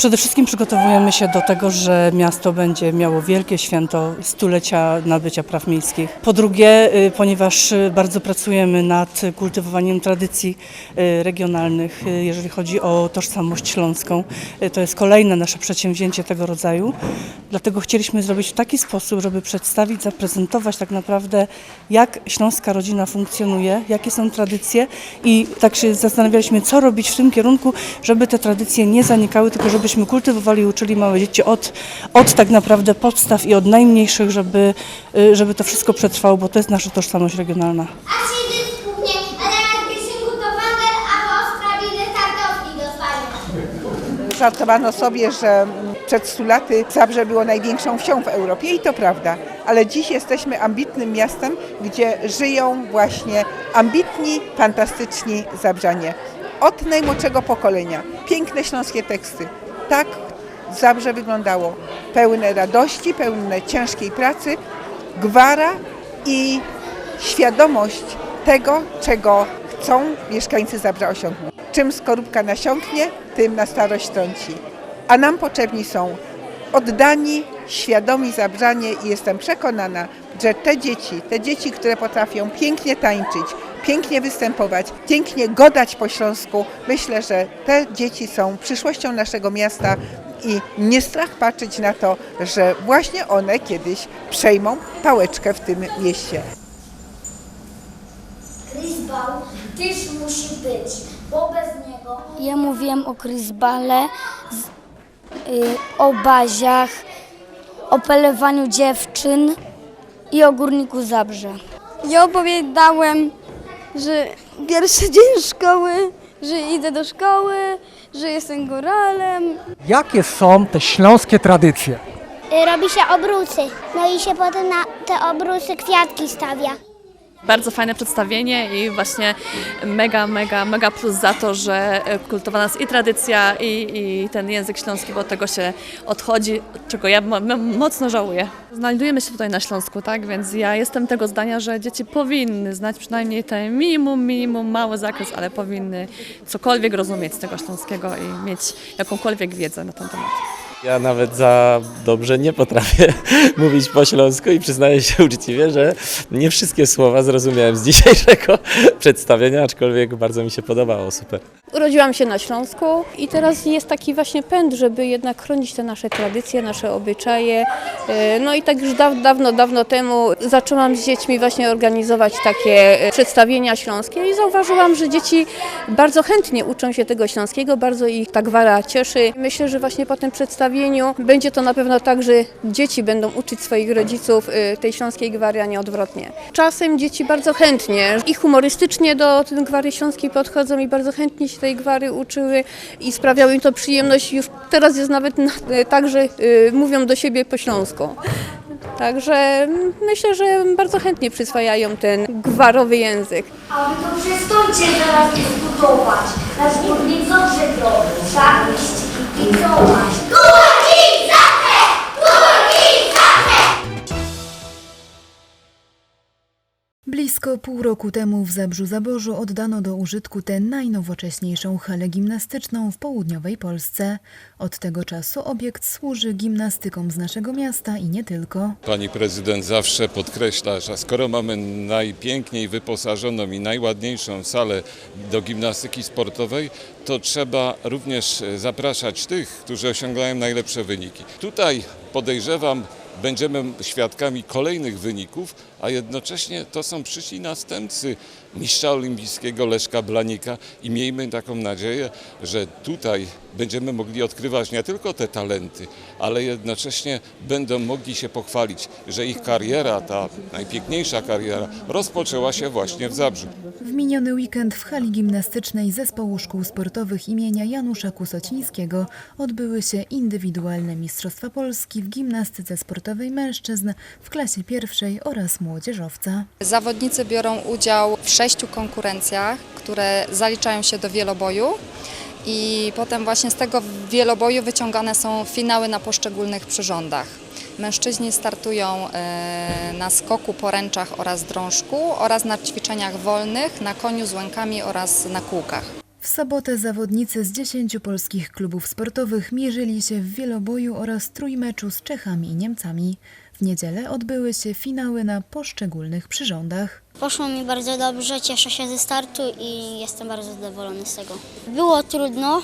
Przede wszystkim przygotowujemy się do tego, że miasto będzie miało wielkie święto stulecia nabycia praw miejskich. Po drugie, y, ponieważ y, bardzo pracujemy nad kultywowaniem tradycji y, regionalnych, jeżeli chodzi o tożsamość śląską. To jest kolejne nasze przedsięwzięcie tego rodzaju. Dlatego chcieliśmy zrobić w taki sposób, żeby przedstawić, zaprezentować tak naprawdę, jak śląska rodzina funkcjonuje, jakie są tradycje i tak się zastanawialiśmy, co robić w tym kierunku, żeby te tradycje nie zanikały, tylko żebyśmy kultywowali i uczyli małe dzieci od, od tak naprawdę podstaw i od najmniejszych, żeby, y, żeby to wszystko przetrwało, bo to jest nasza tożsamość regionalna. Żartowano sobie, że przed 100 laty Zabrze było największą wsią w Europie i to prawda, ale dziś jesteśmy ambitnym miastem, gdzie żyją właśnie ambitni, fantastyczni Zabrzanie. Od najmłodszego pokolenia. Piękne śląskie teksty. Tak Zabrze wyglądało. Pełne radości, pełne ciężkiej pracy, gwara i świadomość tego, czego chcą mieszkańcy Zabrza osiągnąć. Czym skorupka nasiąknie, tym na starość trąci. A nam potrzebni są oddani, świadomi Zabrzanie i jestem przekonana, że te dzieci, te dzieci, które potrafią pięknie tańczyć, pięknie występować, pięknie godać po śląsku, myślę, że te dzieci są przyszłością naszego miasta i nie strach patrzeć na to, że właśnie one kiedyś przejmą pałeczkę w tym mieście. Grisbał też musi być, bo bez niego Ja mówiłem o Krysbale, z, y, o baziach, o pelewaniu dziewczyn i o górniku Zabrze. Ja opowiadałem, że pierwszy dzień szkoły, że idę do szkoły, że jestem góralem. Jakie są te śląskie tradycje? robi się obrusy. No i się potem na te obrusy kwiatki stawia. Bardzo fajne przedstawienie i właśnie mega, mega, mega plus za to, że e, kultowana jest i tradycja, i, i ten język śląski, bo od tego się odchodzi, czego ja mocno żałuję. Znajdujemy się tutaj na Śląsku, tak, więc ja jestem tego zdania, że dzieci powinny znać przynajmniej ten minimum, minimum, mały zakres, ale powinny cokolwiek rozumieć z tego śląskiego i mieć jakąkolwiek wiedzę na ten temat. Ja nawet za dobrze nie potrafię mówić po śląsku i przyznaję się uczciwie, że nie wszystkie słowa zrozumiałem z dzisiejszego przedstawienia, aczkolwiek bardzo mi się podobało, super. Urodziłam się na Śląsku i teraz jest taki właśnie pęd, żeby jednak chronić te nasze tradycje, nasze obyczaje. E, No i tak już daw, dawno, dawno temu zaczęłam z dziećmi właśnie organizować takie e, przedstawienia śląskie i zauważyłam, że dzieci bardzo chętnie uczą się tego śląskiego, bardzo ich ta gwara cieszy. Myślę, że właśnie po tym przedstawieniu będzie to na pewno tak, że dzieci będą uczyć swoich rodziców e, tej śląskiej gwary, a nie odwrotnie. Czasem dzieci bardzo chętnie i humorystycznie do tej gwary śląskiej podchodzą i bardzo chętnie się tej gwary uczyły i sprawiało im to przyjemność. Już teraz jest nawet na, tak, że y, mówią do siebie po śląsku. Także myślę, że bardzo chętnie przyswajają ten gwarowy język. A wy to przestańcie teraz dyskutować. Nasz górnik dobrze to 你叫我是 Blisko pół roku temu w Zabrzu Zaborzu oddano do użytku tę najnowocześniejszą halę gimnastyczną w południowej Polsce. Od tego czasu obiekt służy gimnastykom z naszego miasta i nie tylko. Pani prezydent zawsze podkreśla, że skoro mamy najpiękniej wyposażoną i najładniejszą salę do gimnastyki sportowej, to trzeba również zapraszać tych, którzy osiągają najlepsze wyniki. Tutaj podejrzewam, będziemy świadkami kolejnych wyników, a jednocześnie to są przyszli następcy mistrza olimpijskiego Leszka Blanika i miejmy taką nadzieję, że tutaj będziemy mogli odkrywać nie tylko te talenty, ale jednocześnie będą mogli się pochwalić, że ich kariera, ta najpiękniejsza kariera, rozpoczęła się właśnie w Zabrzu. W miniony weekend w hali gimnastycznej Zespołu Szkół Sportowych imienia Janusza Kusocińskiego odbyły się indywidualne Mistrzostwa Polski w gimnastyce sportowej mężczyzn w klasie pierwszej oraz młodzieżowca. Zawodnicy biorą udział w sześciu konkurencjach, które zaliczają się do wieloboju. I potem właśnie z tego wieloboju wyciągane są finały na poszczególnych przyrządach. Mężczyźni startują e, na skoku, poręczach oraz drążku oraz na ćwiczeniach wolnych, na koniu z łękami oraz na kółkach. W sobotę zawodnicy z 10 polskich klubów sportowych mierzyli się w wieloboju oraz trójmeczu z Czechami i Niemcami. W niedzielę odbyły się finały na poszczególnych przyrządach. Poszło mi bardzo dobrze, cieszę się ze startu i jestem bardzo zadowolony z tego. Było trudno,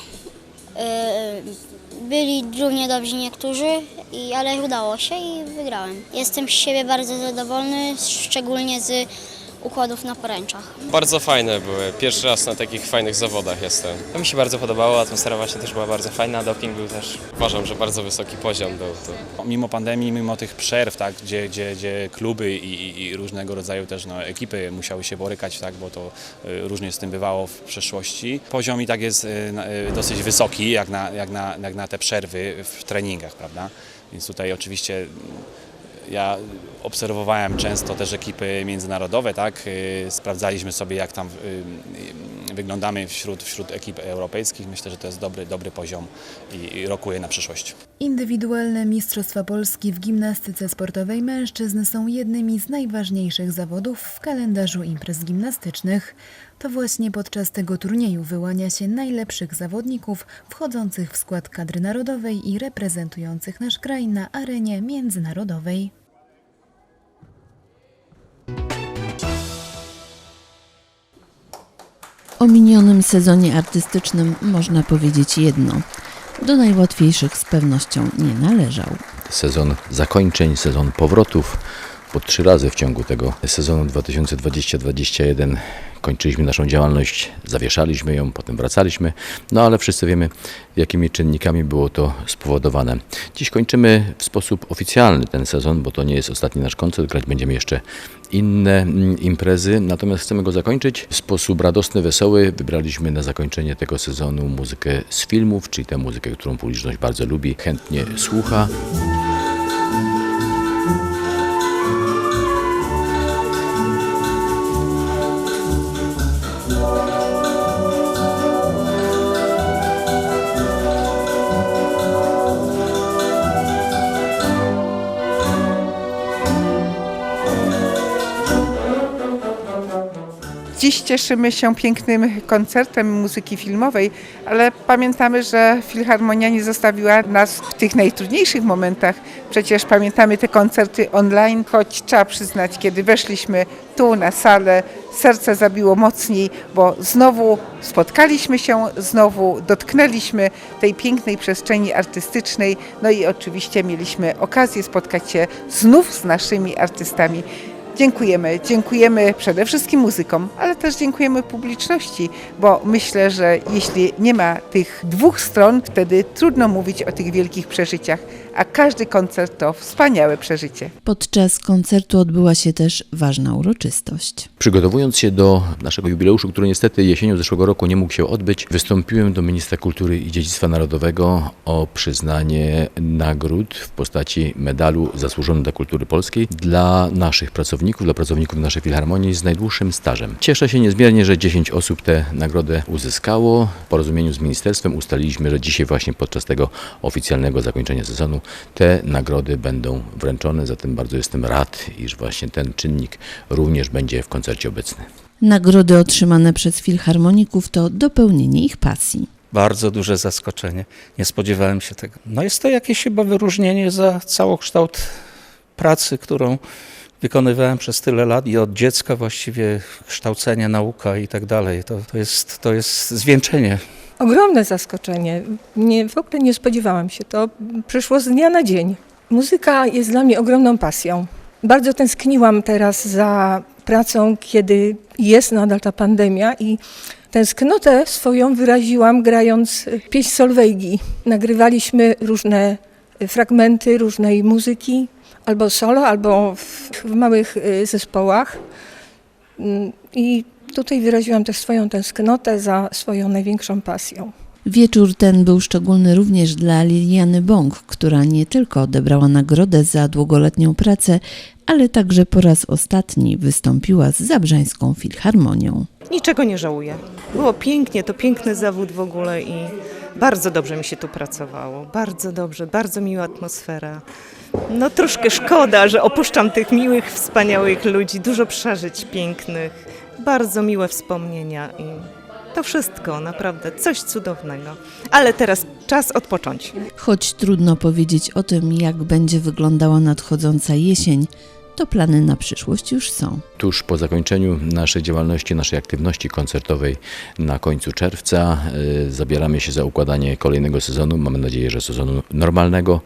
yy, byli równie dobrzy niektórzy, ale udało się i wygrałem. Jestem z siebie bardzo zadowolony, szczególnie z układów na poręczach. Bardzo fajne były. Pierwszy raz na takich fajnych zawodach jestem. To mi się bardzo podobało, atmosfera właśnie też była bardzo fajna, doping był też. Uważam, że bardzo wysoki poziom był tu. Mimo pandemii, mimo tych przerw, tak, gdzie, gdzie, gdzie kluby i, i, i różnego rodzaju też no, ekipy musiały się borykać, tak, bo to y, różnie z tym bywało w przeszłości. Poziom i tak jest y, y, dosyć wysoki, jak na, jak, na, jak na te przerwy w treningach, prawda? Więc tutaj oczywiście ja obserwowałem często też ekipy międzynarodowe, tak? y, Sprawdzaliśmy sobie, jak tam y, y, wyglądamy wśród, wśród ekip europejskich. Myślę, że to jest dobry, dobry poziom i, i rokuje na przyszłość. Indywidualne Mistrzostwa Polski w gimnastyce sportowej mężczyzn są jednymi z najważniejszych zawodów w kalendarzu imprez gimnastycznych. To właśnie podczas tego turnieju wyłania się najlepszych zawodników wchodzących w skład kadry narodowej i reprezentujących nasz kraj na arenie międzynarodowej. O minionym sezonie artystycznym można powiedzieć jedno. Do najłatwiejszych z pewnością nie należał. Sezon zakończeń, sezon powrotów. Po trzy razy w ciągu tego sezonu 2020-2021 kończyliśmy naszą działalność, zawieszaliśmy ją, potem wracaliśmy, no ale wszyscy wiemy, jakimi czynnikami było to spowodowane. Dziś kończymy w sposób oficjalny ten sezon, bo to nie jest ostatni nasz koncert, grać będziemy jeszcze inne mm, imprezy, natomiast chcemy go zakończyć w sposób radosny, wesoły. Wybraliśmy na zakończenie tego sezonu muzykę z filmów, czyli tę muzykę, którą publiczność bardzo lubi, chętnie słucha. Dziś cieszymy się pięknym koncertem muzyki filmowej, ale pamiętamy, że Filharmonia nie zostawiła nas w tych najtrudniejszych momentach. Przecież pamiętamy te koncerty online, choć trzeba przyznać, kiedy weszliśmy tu na salę, serce zabiło mocniej, bo znowu spotkaliśmy się, znowu dotknęliśmy tej pięknej przestrzeni artystycznej, no i oczywiście mieliśmy okazję spotkać się znów z naszymi artystami. Dziękujemy. Dziękujemy przede wszystkim muzykom, ale też dziękujemy publiczności, bo myślę, że jeśli nie ma tych dwóch stron, wtedy trudno mówić o tych wielkich przeżyciach, a każdy koncert to wspaniałe przeżycie. Podczas koncertu odbyła się też ważna uroczystość. Przygotowując się do naszego jubileuszu, który niestety jesienią zeszłego roku nie mógł się odbyć, wystąpiłem do ministra kultury i dziedzictwa narodowego o przyznanie nagród w postaci medalu zasłużony dla kultury polskiej dla naszych pracowników, dla pracowników naszej filharmonii z najdłuższym stażem. Cieszę się niezmiernie, że 10 osób tę nagrodę uzyskało. W porozumieniu z ministerstwem ustaliliśmy, że dzisiaj właśnie podczas tego oficjalnego zakończenia sezonu te nagrody będą wręczone, zatem bardzo jestem rad, iż właśnie ten czynnik również będzie w koncercie obecny. Nagrody otrzymane przez filharmoników to dopełnienie ich pasji. Bardzo duże zaskoczenie. Nie spodziewałem się tego. No jest to jakieś chyba wyróżnienie za całokształt pracy, którą wykonywałem przez tyle lat i od dziecka właściwie kształcenie, nauka i tak dalej. To, to, jest, to jest zwieńczenie Ogromne zaskoczenie. Nie, w ogóle nie spodziewałam się. To przyszło z dnia na dzień. Muzyka jest dla mnie ogromną pasją. Bardzo tęskniłam teraz za pracą, kiedy jest nadal ta pandemia i tęsknotę swoją wyraziłam grając pieśń Solwejgi. Nagrywaliśmy różne fragmenty różnej muzyki, albo solo, albo w, w małych y, zespołach. Mm, I tutaj wyraziłam też swoją tęsknotę za swoją największą pasją. Wieczór ten był szczególny również dla Liliany Bąk, która nie tylko odebrała nagrodę za długoletnią pracę, ale także po raz ostatni wystąpiła z Zabrzańską Filharmonią. Niczego nie żałuję. Było pięknie, to piękny zawód w ogóle i bardzo dobrze mi się tu pracowało. Bardzo dobrze, bardzo miła atmosfera. No troszkę szkoda, że opuszczam tych miłych, wspaniałych ludzi, dużo przeżyć pięknych, bardzo miłe wspomnienia i To wszystko, naprawdę coś cudownego. Ale teraz czas odpocząć. Choć trudno powiedzieć o tym, jak będzie wyglądała nadchodząca jesień, to plany na przyszłość już są. Tuż po zakończeniu naszej działalności, naszej aktywności koncertowej na końcu czerwca y, zabieramy się za układanie kolejnego sezonu. Mamy nadzieję, że sezonu normalnego.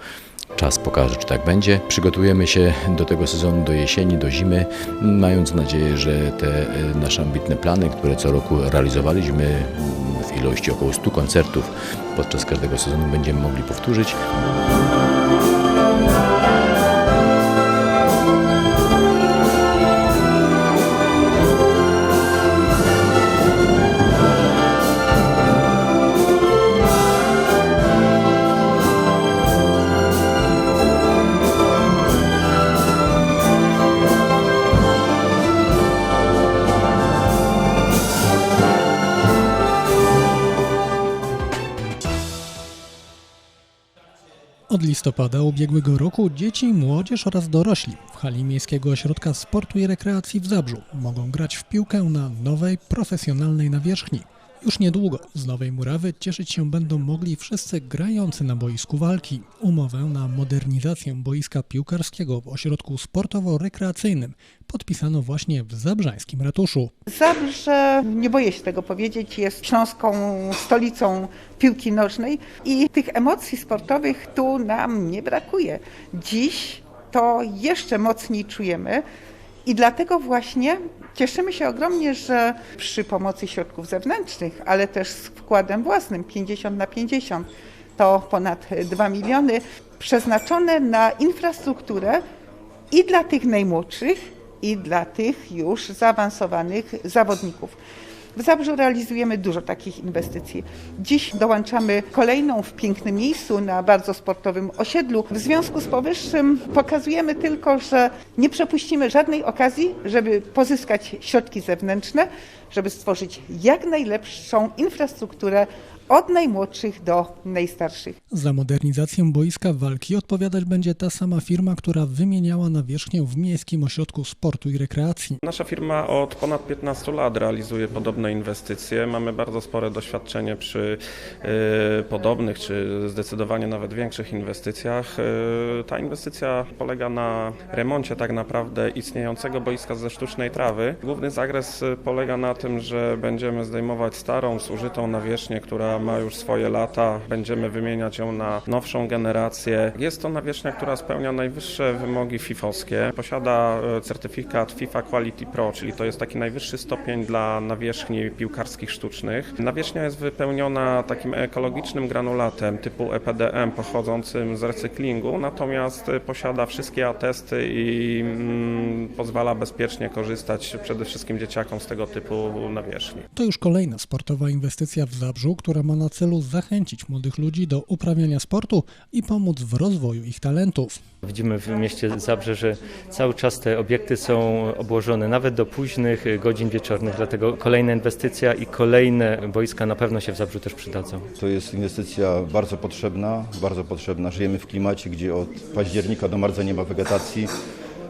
Czas pokaże, czy tak będzie. Przygotujemy się do tego sezonu, do jesieni, do zimy, mając nadzieję, że te y, nasze ambitne plany, które co roku realizowaliśmy mm, w ilości około 100 koncertów podczas każdego sezonu, będziemy mogli powtórzyć. Od listopada ubiegłego roku dzieci, młodzież oraz dorośli w hali Miejskiego Ośrodka Sportu i Rekreacji w Zabrzu mogą grać w piłkę na nowej, profesjonalnej nawierzchni. Już niedługo z nowej murawy cieszyć się będą mogli wszyscy grający na boisku walki. Umowę na modernizację boiska piłkarskiego w ośrodku sportowo-rekreacyjnym podpisano właśnie w zabrzańskim ratuszu. Zabrze, nie boję się tego powiedzieć, jest śląską stolicą piłki nożnej i tych emocji sportowych tu nam nie brakuje. Dziś to jeszcze mocniej czujemy i dlatego właśnie cieszymy się ogromnie, że przy pomocy środków zewnętrznych, ale też z wkładem własnym 50 na 50 to ponad 2 miliony przeznaczone na infrastrukturę i dla tych najmłodszych, i dla tych już zaawansowanych zawodników. W Zabrzu realizujemy dużo takich inwestycji. Dziś dołączamy kolejną w pięknym miejscu na bardzo sportowym osiedlu. W związku z powyższym pokazujemy tylko, że nie przepuścimy żadnej okazji, żeby pozyskać środki zewnętrzne, żeby stworzyć jak najlepszą infrastrukturę od najmłodszych do najstarszych. Za modernizację boiska walki odpowiadać będzie ta sama firma, która wymieniała nawierzchnię w Miejskim Ośrodku Sportu i Rekreacji. Nasza firma od ponad 15 lat realizuje podobne inwestycje. Mamy bardzo spore doświadczenie przy y, podobnych, czy zdecydowanie nawet większych inwestycjach. Y, ta inwestycja polega na remoncie tak naprawdę istniejącego boiska ze sztucznej trawy. Główny zakres polega na tym, że będziemy zdejmować starą, zużytą nawierzchnię, która ma już swoje lata. Będziemy wymieniać ją na nowszą generację. Jest to nawierzchnia, która spełnia najwyższe wymogi fifowskie. Posiada e, certyfikat FIFA Quality Pro, czyli to jest taki najwyższy stopień dla nawierzchni piłkarskich sztucznych. Nawierzchnia jest wypełniona takim ekologicznym granulatem typu EPDM pochodzącym z recyklingu, natomiast posiada wszystkie atesty i mm, pozwala bezpiecznie korzystać przede wszystkim dzieciakom z tego typu nawierzchni. To już kolejna sportowa inwestycja w Zabrzu, która ma na celu zachęcić młodych ludzi do uprawiania sportu i pomóc w rozwoju ich talentów. Widzimy w mieście Zabrze, że cały czas te obiekty są obłożone nawet do późnych godzin wieczornych, dlatego kolejna inwestycja i kolejne boiska na pewno się w Zabrzu też przydadzą. To jest inwestycja bardzo potrzebna, bardzo potrzebna. Żyjemy w klimacie, gdzie od października do marca nie ma wegetacji.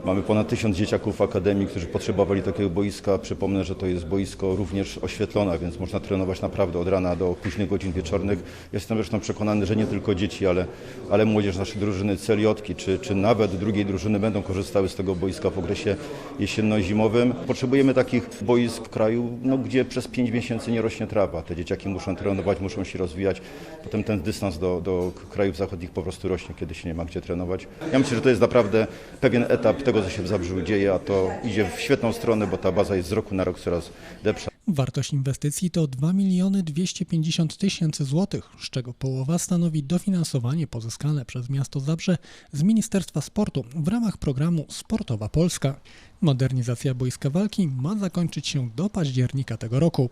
Mamy ponad tysiąc dzieciaków w Akademii, którzy potrzebowali takiego boiska. Przypomnę, że to jest boisko również oświetlone, więc można trenować naprawdę od rana do późnych godzin wieczornych. Jestem zresztą przekonany, że nie tylko dzieci, ale, ale młodzież naszej drużyny celiotki, czy, czy nawet drugiej drużyny będą korzystały z tego boiska w okresie jesienno-zimowym. Potrzebujemy takich boisk w kraju, no, gdzie przez 5 miesięcy nie rośnie trawa. Te dzieciaki muszą trenować, muszą się rozwijać. Potem ten dystans do, do krajów zachodnich po prostu rośnie, kiedy się nie ma gdzie trenować. Ja myślę, że to jest naprawdę pewien etap tego, co się w Zabrzu dzieje, a to idzie w świetną stronę, bo ta baza jest z roku na rok coraz lepsza. Wartość inwestycji to 2 miliony 250 tysięcy złotych, z czego połowa stanowi dofinansowanie pozyskane przez miasto Zabrze z Ministerstwa Sportu w ramach programu Sportowa Polska. Modernizacja boiska walki ma zakończyć się do października tego roku.